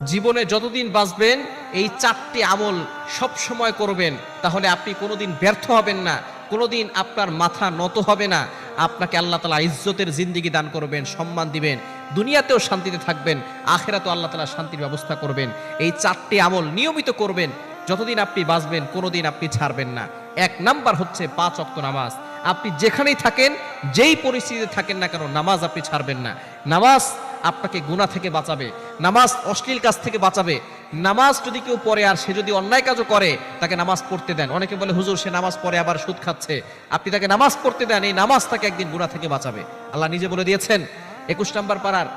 জীবনে যতদিন বাঁচবেন, এই চারটি আমল সব সময় করবেন, তাহলে আপনি কোনোদিন ব্যর্থ হবেন না, কোনোদিন আপনার মাথা নত হবে না। আপনাকে আল্লাহ তালা ইজ্জতের জিন্দিগি দান করবেন, সম্মান দিবেন, দুনিয়াতেও শান্তিতে থাকবেন, আখেরাতেও আল্লাহ তালা শান্তির ব্যবস্থা করবেন। এই চারটি আমল নিয়মিত করবেন, যতদিন আপনি বাঁচবেন, কোনোদিন আপনি ছাড়বেন না। এক নাম্বার হচ্ছে পাঁচ অক্ত নামাজ। আপনি যেখানেই থাকেন, যেই পরিস্থিতিতে থাকেন না কেন, নামাজ আপনি ছাড়বেন না। নামাজ আপনাকে গুণা থেকে বাঁচাবে, নামাজ অশ্লীল কাজ থেকে বাঁচাবে। নামাজ যদি কেউ পড়ে আর সে যদি অন্যায় কাজও করে, তাকে নামাজ পড়তে দেন। অনেকে বলে, হুজুর, সে নামাজ পড়ে আবার সুদ খাচ্ছে। আপনি তাকে নামাজ পড়তে দেন, এই নামাজ তাকে একদিন গুণা থেকে বাঁচাবে। আল্লাহ নিজে বলে দিয়েছেন, একুশ নম্বর পাড়ার,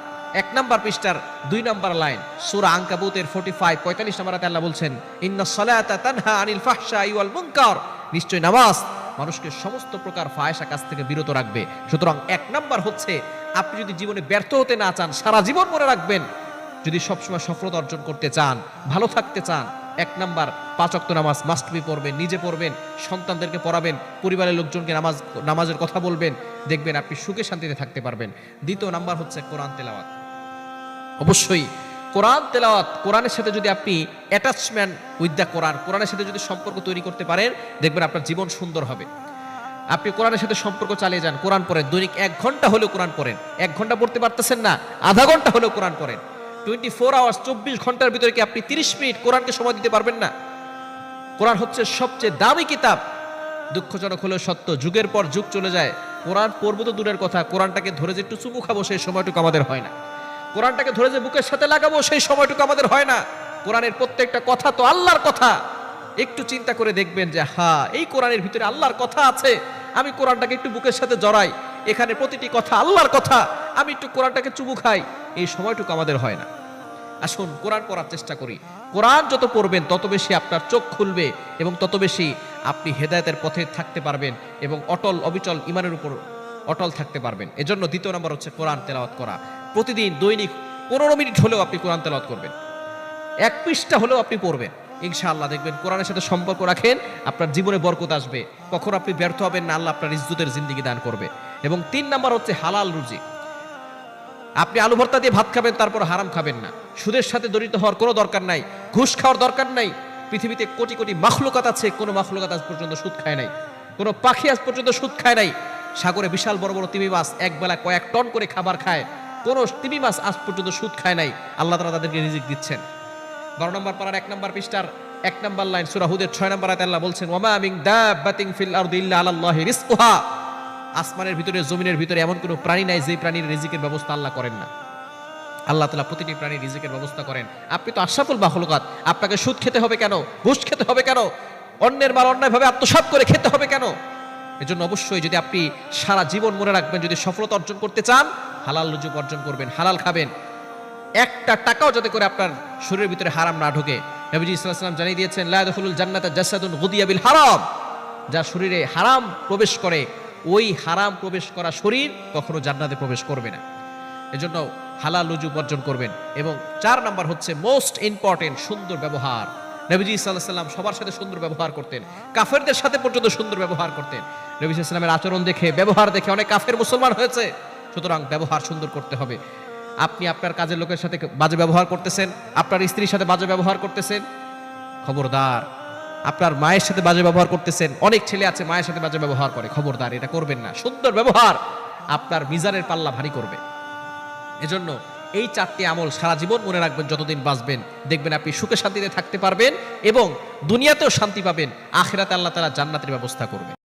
এক নাম্বার পৃষ্ঠার দুই নাম্বার লাইন, সুরা আঙ্কাবুতের ফোর্টি ফাইভ পঁয়তাল্লিশ নম্বর আল্লাহ বলছেন ইন্না সলায়াতা তানহা আনিল ফাহশা ইওয়াল মুনকার। নিশ্চয় নামাজ মানুষকে সমস্ত প্রকার ফায়সা কাজ থেকে বিরত রাখবে। সুতরাং এক নাম্বার হচ্ছে, আপনি যদি জীবনে ব্যর্থ হতে না চান, সারা জীবন মনে রাখবেন, যদি সবসময় সফলতা অর্জন করতে চান, ভালো থাকতে চান, এক নাম্বার, পাঁচ অক্ত নামাজ মাস্ট বি পড়বেন, নিজে পড়বেন, সন্তানদেরকে পড়াবেন, পরিবারের লোকজনকে নামাজ, নামাজের কথা বলবেন, দেখবেন আপনি সুখে শান্তিতে থাকতে পারবেন। দ্বিতীয় নাম্বার হচ্ছে কোরআন তেলাওয়াত। অবশ্যই কোরআন তেলাওয়াত, কোরআনের সাথে যদি আপনি অ্যাটাচমেন্ট উইথ দ্য কোরআন কোরআনের সাথে যদি সম্পর্ক তৈরি করতে পারেন, দেখবেন আপনার জীবন সুন্দর হবে। আপনি কোরআনের সাথে সম্পর্ক চালিয়ে যান, কোরআন পড়েন। দৈনিক এক ঘণ্টা হলেও কোরআন পড়েন। এক ঘণ্টা পড়তে পারতেছেন না, আধা ঘণ্টা হলেও কোরআন পড়েন। টোয়েন্টি ফোর আওয়ার্স চব্বিশ ঘণ্টার ভিতরে কি আপনি তিরিশ মিনিট কোরআনকে সময় দিতে পারবেন না? কোরআন হচ্ছে সবচেয়ে দামি কিতাব। দুঃখজনক হলেও সত্য, যুগের পর যুগ চলে যায়। কোরআন পড়ব তো দূরের কথা, কোরআনটাকে ধরে যে একটু চুমু খাব, সেই সময়টুকু আমাদের হয় না। কোরআনটাকে ধরে যে বুকের সাথে লাগাবো, সেই সময়টুকু আমাদের হয় না। কোরআনের প্রত্যেকটা কথা তো আল্লাহর কথা। একটু চিন্তা করে দেখবেন যে হ্যাঁ এই কোরআনের ভিতরে আল্লাহর কথা আছে। আমি কোরআনটাকে একটু বুকের সাথে জড়াই। এখানে প্রতিটি কথা আল্লাহর কথা। আমি একটু কোরআনটাকে চুমু খাই। এই সময়টুকু আমাদের হয় না। আসুন, কোরআন পড়ার চেষ্টা করি। কোরআন যত পড়বেন, তত বেশি আপনার চোখ খুলবে এবং তত বেশি আপনি হেদায়তের পথে থাকতে পারবেন এবং অটল, অবিচল ইমানের উপর অটল থাকতে পারবেন। এজন্য দ্বিতীয় নম্বর হচ্ছে কোরআন তেলাওয়াত করা। প্রতিদিন দৈনিক পনেরো মিনিট হলেও আপনি কোরআন তেলাওয়াত করবেন। এক পৃষ্ঠা হলেও আপনি পড়বেন। ইনশাআল্লাহ দেখবেন কোরআনের সাথে সম্পর্ক রাখেন, আপনার জীবনে বরকত আসবে। কখন আপনি ব্যর্থ হবেন না, আল্লাহ আপনার ইজ্জতের জিন্দিগি দান করবে। এবং তিন নাম্বার হচ্ছে হালাল রুজি। আপনি আলু ভর্তা দিয়ে ভাত খাবেন, তারপর হারাম খাবেন না। সুদের সাথে জড়িত হওয়ার কোনো দরকার নাই, ঘুষ খাওয়ার দরকার নাই। পৃথিবীতে কোটি কোটি মাখলুকাত আছে, কোনো মাখলুকাত আজ পর্যন্ত সুদ খায় নাই। কোনো পাখি আজ পর্যন্ত সুদ খায় নাই। সাগরে বিশাল বড় বড় তিমি মাছ একবেলা কয়েক টন করে খাবার খায়। কোনো তিমি মাছ আজ পর্যন্ত সুদ খায় নাই। আল্লাহ তালা তাদেরকে রিজিক দিচ্ছেন। বারো নম্বর পাড়ার এক নম্বর পৃষ্ঠার এক নম্বর লাইন সুরাহুদের ছয় নম্বর আয়াতে আল্লাহ বলছেন ওমা মিং দাব্বাতিন ফিল আরদি ইল্লা আসমানের ভিতরে, জমিনের ভিতরে এমন কোনো প্রাণী নাই যে প্রাণীর রিজিকের ব্যবস্থা আল্লাহ করেন না। আল্লাহ তালা প্রতিটি প্রাণীর রিজিকের ব্যবস্থা করেন। আপনি তো আশরাফুল বাহলকাত আপনাকে সুদ খেতে হবে কেন? ঘুষ খেতে হবে কেন? অন্যের মাল অন্যায়ভাবে আত্মসাৎ করে খেতে হবে কেন? এজন্য অবশ্যই যদি আপনি সারা জীবন মনে রাখবেন যদি সফলতা অর্জন করতে চান, হালাল রুজুক অর্জন করবেন, হালাল খাবেন। একটা টাকাও যাতে করে আপনার শরীরের ভিতরে হারাম না ঢোকে। নবীজি ইসলাম জানিয়ে দিয়েছেন লায়াদুল জান্নাতা জাসাদুন গুদিয়াবিল হারাম। যার শরীরে হারাম প্রবেশ করে, ওই হারাম প্রবেশ করা শরীর কখনো জান্নাতে প্রবেশ করবে না। এজন্য হালাল রুজু বর্জন করবেন। এবং চার নাম্বার হচ্ছে মোস্ট ইম্পর্টেন্ট সুন্দর ব্যবহার। নবীজি ইসলাল্লাহ সাল্লাম সবার সাথে সুন্দর ব্যবহার করতেন। কাফেরদের সাথে পর্যন্ত সুন্দর ব্যবহার করতেন। নবী ইসলামের আচরণ দেখে, ব্যবহার দেখে অনেক কাফের মুসলমান হয়েছে। সুতরাং ব্যবহার সুন্দর করতে হবে। আপনি আপনার কাজের লোকের সাথে বাজে ব্যবহার করতেছেন, আপনার স্ত্রীর সাথে বাজে ব্যবহার করতেছেন। খবরদার, আপনার মায়ের সাথে বাজে ব্যবহার করতেছেন। অনেক ছেলে আছে, মায়ের সাথে বাজে ব্যবহার করে। খবরদার, এটা করবেন না। সুন্দর ব্যবহার। আপনার মিজানের পাল্লা ভারী করবে। এজন্য এই চারটি আমল সারা জীবন মনে রাখবেন, যতদিন বাঁচবেন। দেখবেন আপনি সুখে শান্তিতে থাকতে পারবেন এবং দুনিয়াতেও শান্তি পাবেন। আখেরাতে আল্লাহ তারা জান্নাতের ব্যবস্থা করবেন।